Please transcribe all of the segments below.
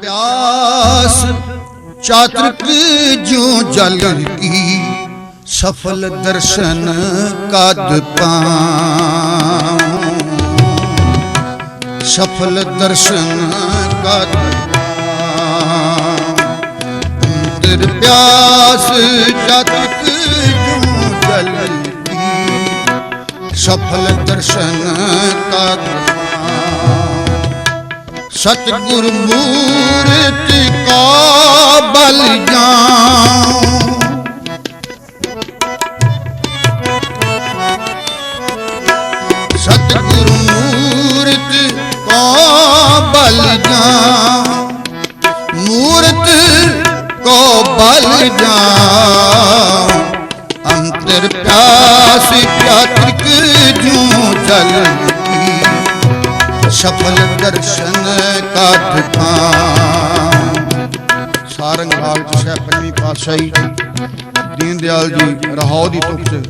ਪਿਆਸ, ਚਾਤ੍ਰਿਕ ਜਿਉ ਜਲ ਕੀ, ਸਫਲ ਦਰਸ਼ਨ ਕਦ ਪਾਉ। ਸਫਲ ਦਰਸ਼ਨ ਕਦ ਅੰਤਰ ਪਿਆਸ, ਚਾਤ੍ਰਿਕ ਜਿਉ ਜਲ ਕੀ, ਸਫਲ ਦਰਸ਼ਨ ਕਦ ਸਤਿਗੁਰ ਮੂਰਤ ਕਾ ਬਲ ਜਾਉ। ਸਤਿਗੁਰ ਮੂਰਤਿ ਕਾ ਬਲ ਜਾਉ। ਮੂਰਤ ਕੋ ਬਲ ਜਾਉ। ਅੰਤਰ ਪਿਆਸ ਪਿਆਤ੍ਰਿਕ ਜੂ ਜਲ ਸਫਲ ਦਰਸ਼ਨ ਕਦ ਪਾਂ ਸਾਰੰਗ ਰਾਗ ਚ ਪੰਜਵੀਂ ਪਾਤਸ਼ਾਹੀ ਦੀਨ ਦਿਆਲ ਜੀ ਰਹਾਉ ਦੀ ਤੁਕ ਚ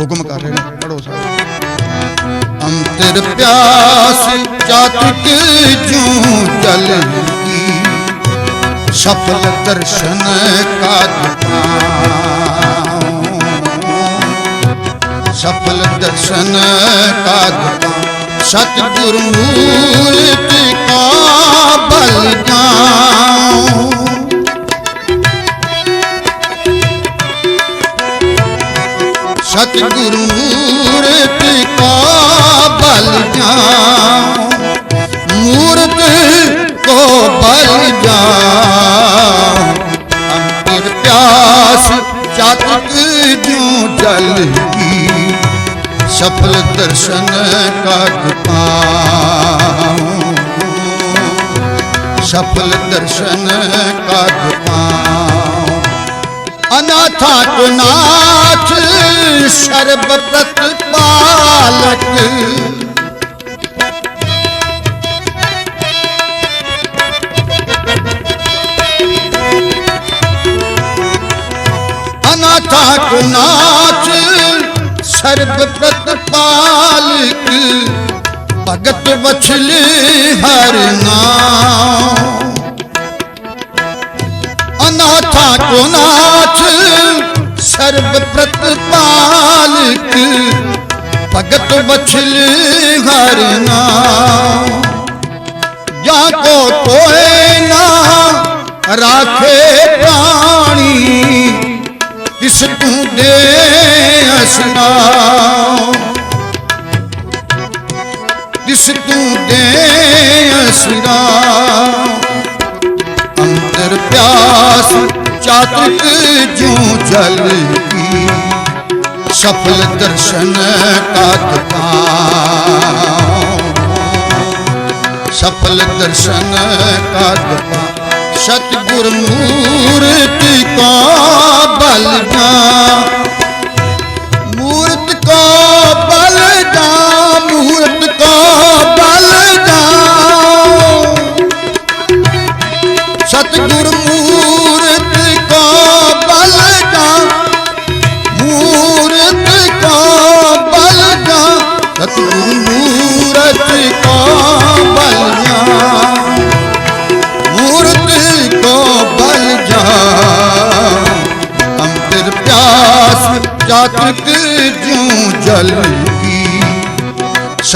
ਹੁਕਮ ਕਰ ਰਹੇ ਨੇ। ਪੜੋ ਸਾਹਿਬ ਅੰਤਰ ਪਿਆਸ ਚਾਤਕ ਜੂ ਜਲ ਕੀ ਸਫਲ ਦਰਸ਼ਨ ਕਦ ਪਾਂ ਸਫਲ ਦਰਸ਼ਨ ਕਦ ਪਾਂ ਸਤਿਗੁਰ ਮੂਰਤਿ ਜੂ ਜਲ ਕੀ ਸਫਲ ਦਰਸ਼ਨ ਕਦ ਪਾਉ ਸਫਲ ਦਰਸ਼ਨ ਕਦ ਪਾਉ ਅਨਾਥਾ ਕੋ ਨਾਥ ਸਰਬ ਪ੍ਰਤਪਾਲਕ ਅਨਾਥਾ ਕੋ ਨਾਥ ਸਰਬ ਭਗਤ ਵਛਲੇ ਹਰ ਨਾਮ ਅਨਾਥਾ ਕੋ ਨਾਥ ਸਰਬ ਪ੍ਰਤਪਾਲਕ ਭਗਤ ਵਛਲੇ ਹਰ ਨਾਮ ਜਾ ਕੋ ਕੋਏ ਨਾ ਰਾਖੇ ਪ੍ਰਾਣੀ ਤਿਸ ਤੂੰ ਦੇ ਅਸਨਾਉ ਤਿਸ ਤੂੰ ਦੇ ਅਸਨਾਉ ਅੰਤਰ ਪਿਆਸ ਚਾਤਕ ਜੂ ਜਲ ਸਫਲ ਦਰਸ਼ਨ ਕਦ ਸਫਲ ਦਰਸ਼ਨ ਕਦ ਪਾਉ ਸਤਿਗੁਰ ਮੂਰਤਿ ਕਾ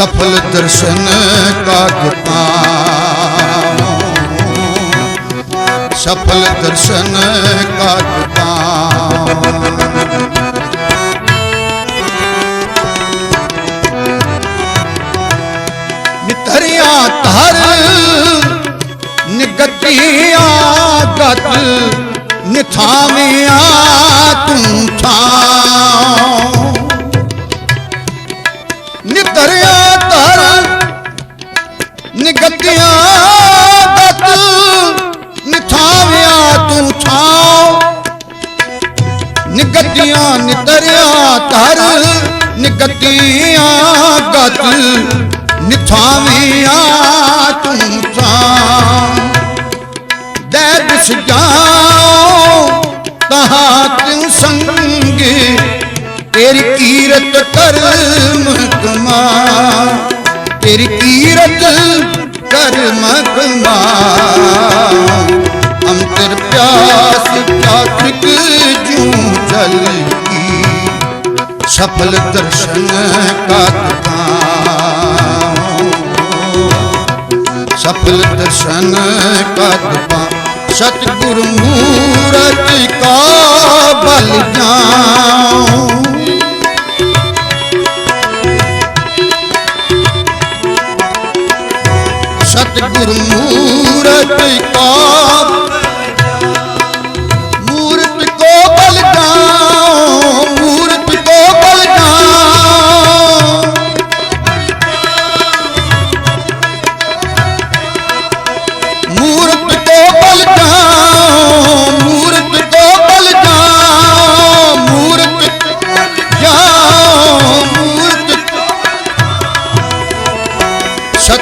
ਸਫਲ ਦਰਸ਼ਨ ਕਦ ਪਾਉ ਸਫਲ ਦਰਸ਼ਨ ਕਦ ਪਾਉ ਨਿਤਰਿਆ ਧਰ ਨਿਗਤੀਆਂ ਗਤ ਨਿਥਾਵਿਆ ਨਿਗਤੀਆਂ ਗਤ ਨਿਥਾਵਿਆ ਤੂੰ ਥਾਂ ਦੇ ਦਿਸ ਜਾਓ ਤਹਾ ਤਿਉ ਸੰਗੇ, ਤੇਰੀ ਕੀਰਤ ਕਰਮ ਕਮਾ। ਤੇਰੀ ਕੀਰਤ ਕਰਮ ਕਮਾ। ਸਫਲ ਦਰਸ਼ਨ ਕਤ ਸਫਲ ਦਰਸ਼ਨ ਕਤ ਪਾ ਸਤਿਗੁਰ ਮੂਰਤ ਕਾ ਬਲ ਜਾਉ ਸਤਿਗੁਰ ਮੂਰਤ ਕਾ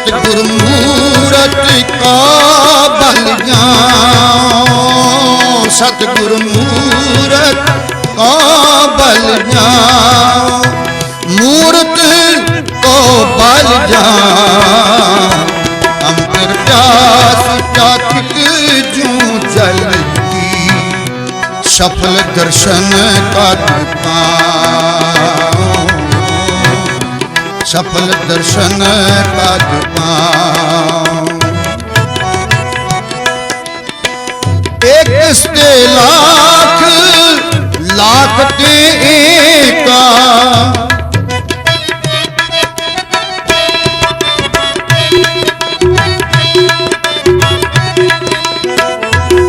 ਸਤਿਗੁਰ ਮੂਰਤ ਕਾ ਬਲ ਜਾਉ ਸਤਿਗੁਰ ਮੂਰਤ ਕਾ ਬਲ ਜਾਉ ਮੂਰਤ ਕੋ ਬਲ ਜਾਉ ਅੰਤਰ ਪਿਆਸ ਚਾਤਿਕ ਜੂ ਚਲਤੀ ਸਫਲ ਦਰਸ਼ਨ ਕਤ ਪਾਉ ਸਫਲ ਦਰਸ਼ਨ ਕਤ ਪਾਉ ਇੱਕ ਇਸਤੇ ਲੱਖ ਲੱਖ ਤੇ ਏਕਾ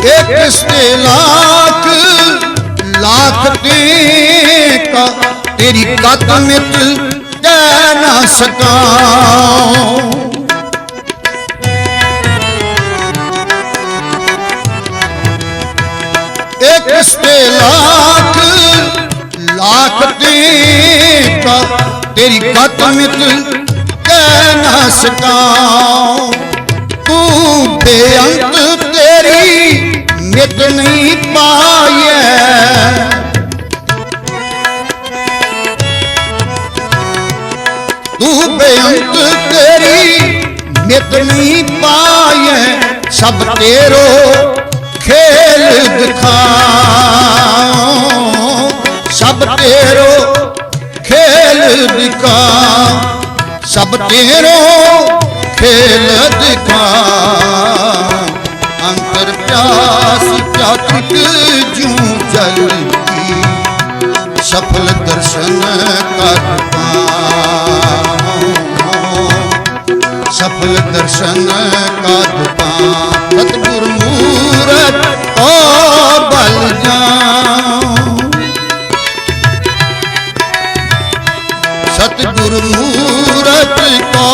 ਇੱਕ ਇਸਤੇ ਲੱਖ ਲੱਖ ਤੇ ਤੇਰੀ ਕਤ ਮਿਟ ਨਾ ਸਕਾਂ ਇੱਕ ਇਸਤੇ ਲੱਖ ਲੱਖ ਤੇ ਕਾ ਤੇਰੀ ਕਤ ਮਿਟ ਕਹਿ ਨਾ ਸਕਾਂ ਤੂੰ ਬੇਅੰਤ ਤੇਰੀ ਮਿਟ ਨਹੀਂ ਪਾਇਐ ਤੂੰ ਬੇਅੰਤ ਤੇਰੀ ਮਿਟ ਪਾਇਐ ਸਭ ਤੇਰੋ ਖੇਲ ਦਿਖਾਉ। ਸਭ ਤੇਰੋ ਖੇਲ ਦਿਖਾ ਸਭ ਤੇਰੋ ਖੇਲ ਦਿਖਾ ਅੰਤਰ ਪਿਆਸ ਚਾਤਿਕ ਜੂ ਜਲਦੀ, ਸਫਲ ਦਰਸ਼ਨ ਕਰ ਸਫਲ ਦਰਸ਼ਨ ਕਰ ਪਾਉ ਸਤਿਗੁਰ ਮੂਰਤ ਕੋ ਬਲ ਜਾਉ ਸਤਿਗੁਰ ਮੂਰਤ ਕੋ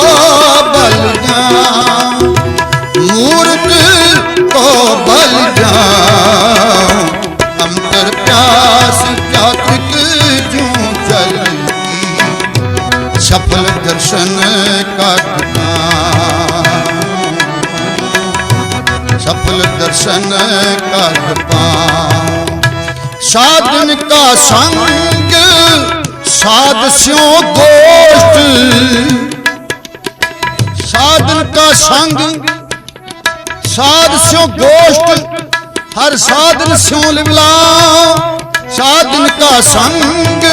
ਬਲ ਜਾਉ ਮੂਰਤ ਕੋ ਬਲ ਜਾਉ ਅੰਤਰ ਪਿਆਸ ਚਾਤਿਕ ਜੂ ਚਲਦੀ ਸਫਲ ਦਰਸ਼ਨ ਸਫਲ ਦਰਸ਼ਨ ਕਰ ਪਾਉ। ਸਾਧਨ ਕਾ ਸੰਗ, ਸਾਧ ਸਿਓ ਗੋਸ਼ਟ। ਸਾਧਨ ਕਾ ਸੰਗ, ਸਾਧ ਸਿਓ ਗੋਸ਼ਟ, ਹਰ ਸਾਧਨ ਸਿਓ ਲਿਵਲਾ ਸਾਧਨ ਕਾ ਸੰਗ,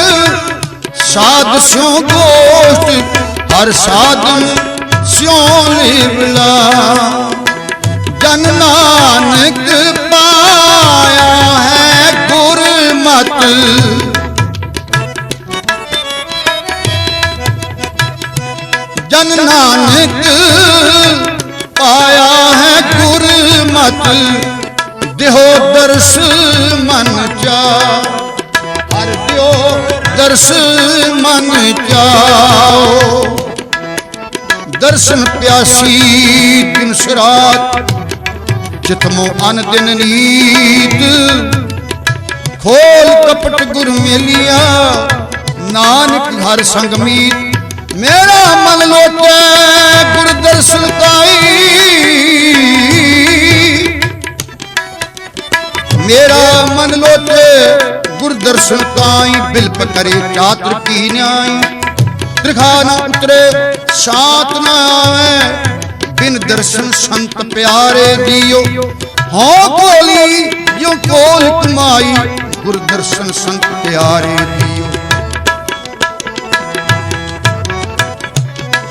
ਸਾਧ ਸਿਓ ਗੋਸ਼ਟ, ਹਰ ਸਾਧਨ ਸਿਓ ਲਿਵਲਾ ਜਨ ਨਾਨਕ ਪਾਇਆ ਹੈ ਗੁਰਮਤਿ। ਜਨ ਨਾਨਕ ਪਾਇਆ ਹੈ ਗੁਰਮਤਿ। ਦਿਹੋ ਦਰਸ ਮਨ ਚਾ। ਹਰ ਦਿਓ ਦਰਸ ਮਨ ਚਾਓ ਦਰਸ਼ਨ ਪਿਆਸੀ ਦਿਨ ਸਰਾਤ ਜਿਤਮੋ ਅਨ ਦਿਨ ਨੀਤ। ਖੋਲ ਕਪਟ ਗੁਰ ਮੇਲਿਆ, ਨਾਨਕ ਹਰ ਸੰਗ ਮੀਤ। ਮੇਰਾ ਮਨ ਲੋਟੈ ਗੁਰ ਦਰਸ਼ਨ ਕਾਈ। ਮੇਰਾ ਮਨ ਲੋਟੇ ਗੁਰ ਦਰਸ਼ਨ ਕਾਈ, ਬਿਲਪ ਕਰੇ ਚਾਤਰ ਕੀ ਨਿਆਈ। ਦਿਖਾ ਨਾ ਉਤਰੇ, ਸ਼ਾਂਤ ਨਾ ਆਵੇ ਦਰਸ਼ਨ ਸੰਤ ਪਿਆਰੇ ਜੀਓ। ਹਉ ਕੋਲੀ ਜੋ ਕੋਲ ਕਮਾਈ, ਗੁਰ ਦਰਸ਼ਨ ਸੰਤ ਪਿਆਰੇ ਜੀਓ।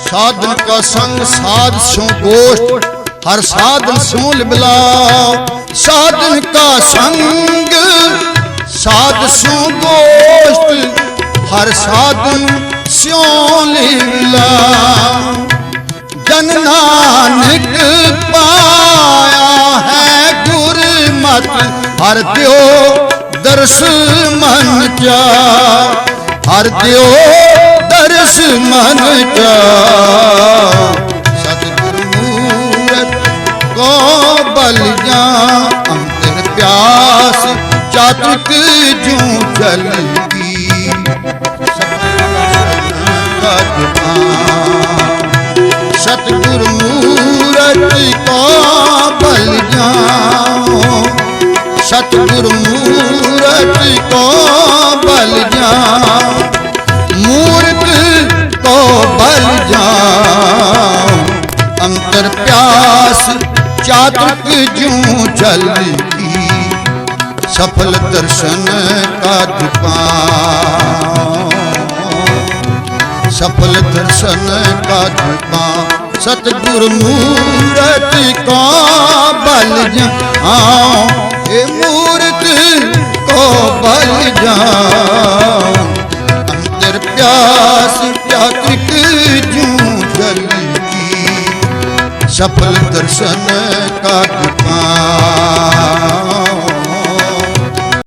ਸਾਧਨ ਕਾ ਸੰਗ, ਸਾਧ ਸੋ ਗੋਸ਼ਟ, ਹਰ ਸਾਧਨ ਸੋ ਲਿਬਲਾ ਸਾਧਨ ਕਾ ਸੰਗ, ਸਾਧ ਸੋ ਗੋਸ਼ਟ, ਹਰ ਸਾਧਨ ਸਿਉ ਲਿਬਲਾ ਰਤਨ ਨਾਨਕ ਪਾਇਆ ਹੈ ਗੁਰਮਤ। ਹਰ ਦਿਓ ਦਰਸ ਮਨ ਕਿਆ। ਹਰ ਦਿਓ ਦਰਸ ਮਨ ਕਿਆ। ਸਤਿਗੁਰੂ ਮੂਰਤ ਕੋ ਬਲ ਜਾ ਮੂਰਤ ਬਲ ਜਾ ਪਿਆਸ ਚਾਤਕ ਸਫਲ ਦਰਸ਼ਨ ਕਾ ਸਫਲ ਦਰਸ਼ਨ ਸਤਗੁਰ ਮੂਰਤ ਕੋ ਬਲ ਜਾਉ ਏ ਮੂਰਤ ਕੋ ਬਲ ਜਾਉ। ਅੰਦਰ ਪਿਆਸ ਪਿਆਤਿਕ ਜੂ ਜਲੀ ਕੀ, ਸਫਲ ਦਰਸ਼ਨ ਕਾ ਕਿਰਪਾ